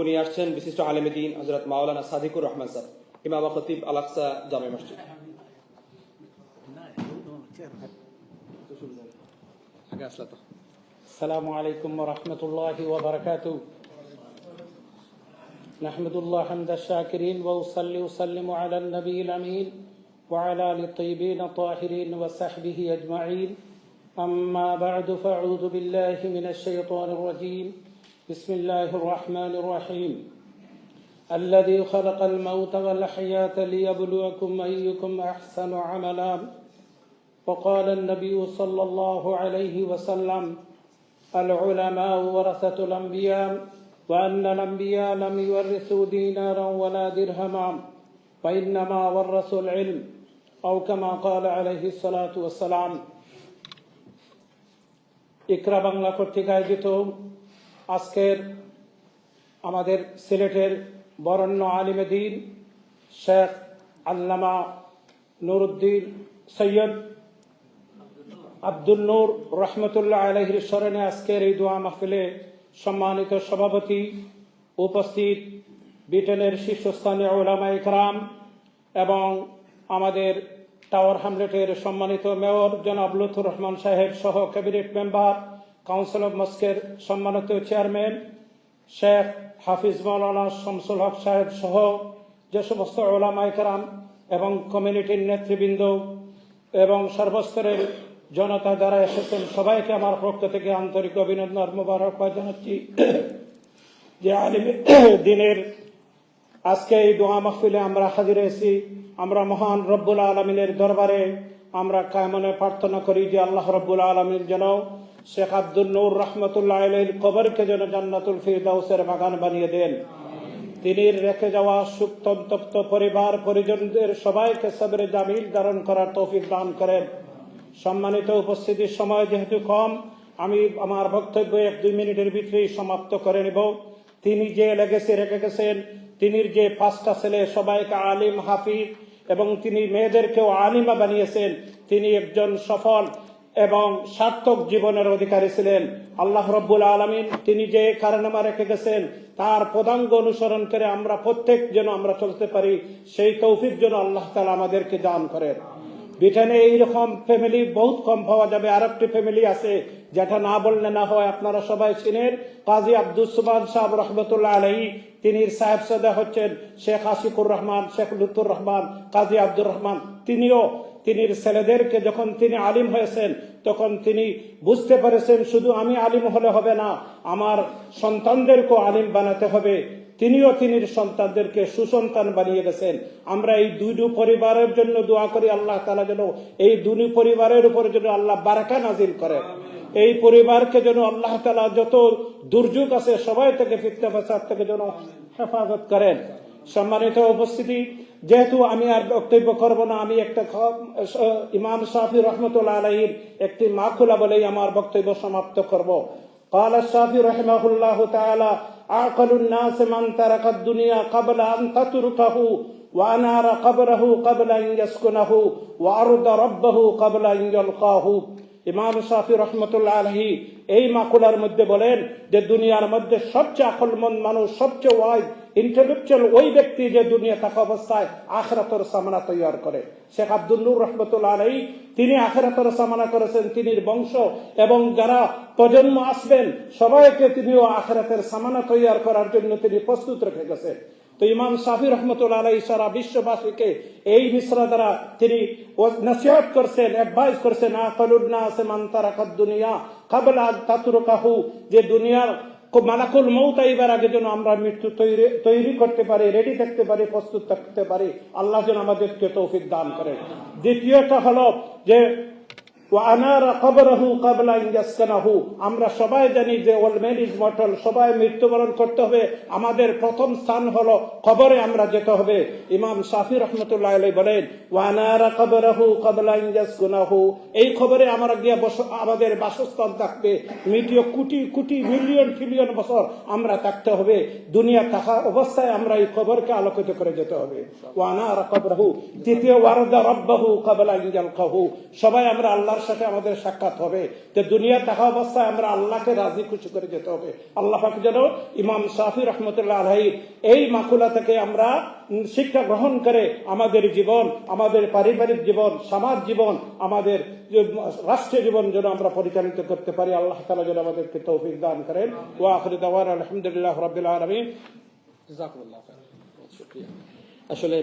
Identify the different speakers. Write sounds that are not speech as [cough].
Speaker 1: উনি আসছেন বিশিষ্ট আলেমদিন হজরত মাওলানা সাদিকুর রহমান স্যার ইমাম খতিব আলাকসা জামে মসজিদ আগে আসলা তো
Speaker 2: السلام عليكم ورحمة الله وبركاته نحمد الله حمد الشاكرين وأصلي وسلم على النبي الأمين وعلى آل الطيبين الطاهرين وصحبه أجمعين أما بعد فأعوذ بالله من الشيطان الرجيم بسم الله الرحمن الرحيم الذي خلق الموت والحياة ليبلوكم أيكم أحسن عملا وقال النبي صلى الله عليه وسلم العلماء ورثة الأنبياء وأن الأنبياء لم يورثوا دينارا ولا درهما وإنما ورثوا العلم أو كما قال عليه الصلاة والسلام ইকরা বাংলা কর্তৃক আয়োজিত আজকের আমাদের সিলেটের বরণ্য আলিমে দিন শেখ আল্লামা নুরুদ্দিন সৈয়দ আব্দুল নূর রহমতুল্লাহ আলহির স্মরণে আজকের এই দোয়া মাহফিলে সম্মানিত সভাপতি উপস্থিত ব্রিটেনের শীর্ষস্থানীয় ওলামা ইকরাম এবং আমাদের টাওয়ার হামলেটের সম্মানিত মেয়র জনাব লুথুর রহমান সাহেব সহ ক্যাবিনেট মেম্বার কাউন্সিল অব মস্কের সম্মানিত চেয়ারম্যান শেখ হাফিজ মৌলানা শামসুল হক সাহেব সহ যে সমস্ত ওলামা ইকরাম এবং কমিউনিটির নেতৃবৃন্দ এবং সর্বস্তরের জনতা যারা এসেছেন, সবাইকে আমার পক্ষ থেকে আন্তরিক অভিনন্দন আর মোবারকবাদ জানাচ্ছি [clears throat] যে আলিম [clears throat] দিনের আজকে এই দোয়া মাহফিলে আমরা হাজির হয়েছি। আমরা মহান রব্বুল আলমিনের দরবারে আমরা কায়মনে প্রার্থনা করি যে আল্লাহ রব্বুল আলমিন যেন শেখ আব্দুল নূর রহমতুল্লাহ কবরকে যেন জান্নাতুল ফিরদাউসের বাগান বানিয়ে দেন। তিনি রেখে যাওয়া সুক্তন্তপ্ত পরিবার, পরিজনদের সবাইকে সবরে জামিল ধারণ করার তৌফিক দান করেন। সম্মানিত উপস্থিতির সময় যেহেতু কম, আমি আমার বক্তব্য এক দুই মিনিটের ভিতরেই সমাপ্ত করে নেব। তিনি যে লেগেছে, রেখে গেছেন। তিনি যে পাঁচটা ছেলে, সবাইকে আলিম, হাফিজ এবং তিনি মেয়েদেরকেও আলিমা বানিয়েছেন। তিনি একজন সফল এবং সার্থক জীবনের অধিকারী ছিলেন। আল্লাহ রব্বুল আলমিন তিনি যে কারণামা রেখে গেছেন, তার পদাঙ্গ অনুসরণ করে আমরা প্রত্যেক যেন আমরা চলতে পারি, সেই তৌফিক যেন আল্লাহ তালা আমাদেরকে দান করেন। ব্রিটেনে এইরকম ফ্যামিলি বহুত কম পাওয়া যাবে। আর একটি ফ্যামিলি আছে, যেটা না বললে না হয় আপনারা সবাই চিনেন। কাজী আব্দুল সুবান সাহেব রহমতুল্লাহ আলহী তিনি সাহেব সাদা হচ্ছেন শেখ আশিকুর রহমান, শেখ লুতুর রহমান, কাজী আব্দুর রহমান। তিনিও তিনি ছেলেদেরকে যখন তিনি আলিম হয়েছেন, তখন তিনি বুঝতে পেরেছেন, শুধু আমি আলিম হলে হবে না, আমার সন্তানদেরকেও আলিম বানাতে হবে। তিনিও তিনি সন্তানদেরকে সুসন্তান বানিয়ে গেছেন। আমরা এই দুইটু পরিবারের জন্য দোয়া করি, আল্লাহ তালা যেন এই দুই পরিবারের উপর যেন আল্লাহ বারাকা নাজিল করেন এই পরিবারকে যেন আল্লাহ তালা যত দুর্যোগ আছে, সবাই থেকে ফিতনা ফাসাদ থেকে যেন হেফাজত করেন। সম্মানিত উপস্থিতি যেহেতু আমি আর বক্তব্য করব না আমি একটা ইমাম শাহি রহমতুল্লাহ আলহীর একটি মাখুলা বলেই আমার বক্তব্য সমাপ্ত করব قال الشافعي رحمه الله تعالى أعقل الناس من ترك الدنيا قبل أن تتركه وأنار قبره قبل أن يسكنه وأرض ربه قبل أن يلقاه ইমাম শাফি রহমতুল্লাহ আলহী এই মাকুলার মধ্যে বলেন যে দুনিয়ার মধ্যে সবচেয়ে আকলমন্দ মানুষ, সবচেয়ে ওয়াইজ ইন্টেলেকচুয়াল ওই ব্যক্তি যে দুনিয়া থাকা অবস্থায় আখরাতর সামনা তৈয়ার করে। শেখ আব্দুল নূর রহমতুল্লাহ আলহী তিনি আখরাতর সামনা করেছেন, তিনি বংশ এবং যারা প্রজন্ম আসবেন, সবাইকে তিনিও আখরাতের সামানা তৈয়ার করার জন্য তিনি প্রস্তুত রেখে গেছেন। তো ইমাম সাফি রহমতুল্লাহ আলাই সারা বিশ্ববাসীকে এই মিশ্রা দ্বারা তিনি নসিহত করছেন অ্যাডভাইস করছেন আকলুন্না আসমান তারাকাত দুনিয়া কাবলা তাতুরকাহু, যে দুনিয়ার মালাকুল মৌত আইবার আগে যেন আমরা মৃত্যু তৈরি করতে পারি রেডি থাকতে পারি, প্রস্তুত থাকতে পারি, আল্লাহ যেন আমাদেরকে তৌফিক দান করে দ্বিতীয়টা হলো যে আমরা সবাই জানি যে ওল্ড সবাই মৃত্যুবরণ করতে হবে। আমাদের প্রথম স্থান হলো কবরে আমরা যেতে হবে। ইমাম রহমতুল্লাহ বলেন ওয়ানারা কবরাহু কবলাহু এই খবরে আমরা গিয়ে আমাদের বাসস্থান থাকবে। মিটিও কোটি কোটি, মিলিয়ন ট্রিলিয়ন বছর আমরা থাকতে হবে। দুনিয়া থাকা অবস্থায় আমরা এই খবরকে আলোকিত করে যেতে হবে। ওয়ানারা কবরাহু তৃতীয় ওয়ারদা রব্বাহু কবলা ইঞ্জাল খাহু সবাই আমরা আল্লাহ আল্লাহর সাথে আমাদের সাক্ষাৎ হবে। যে দুনিয়া থাকা অবস্থায় আমরা আল্লাহকে রাজি, খুশি করে যেতে হবে। আল্লাহ পাক যেন ইমাম শাফি রহমতুল্লাহ আলহীর এই মাকুলা থেকে আমরা শিক্ষা গ্রহণ করে আমাদের জীবন, আমাদের পারিবারিক জীবন, সমাজ জীবন, আমাদের রাষ্ট্রীয় জীবন যেন আমরা পরিচালিত করতে পারি। আল্লাহ তালা যেন আমাদেরকে তৌফিক দান করেন। ও আখরি দাওয়ান আলহামদুলিল্লাহ রবিল আলমী।
Speaker 1: শুকরিয়া। আসলে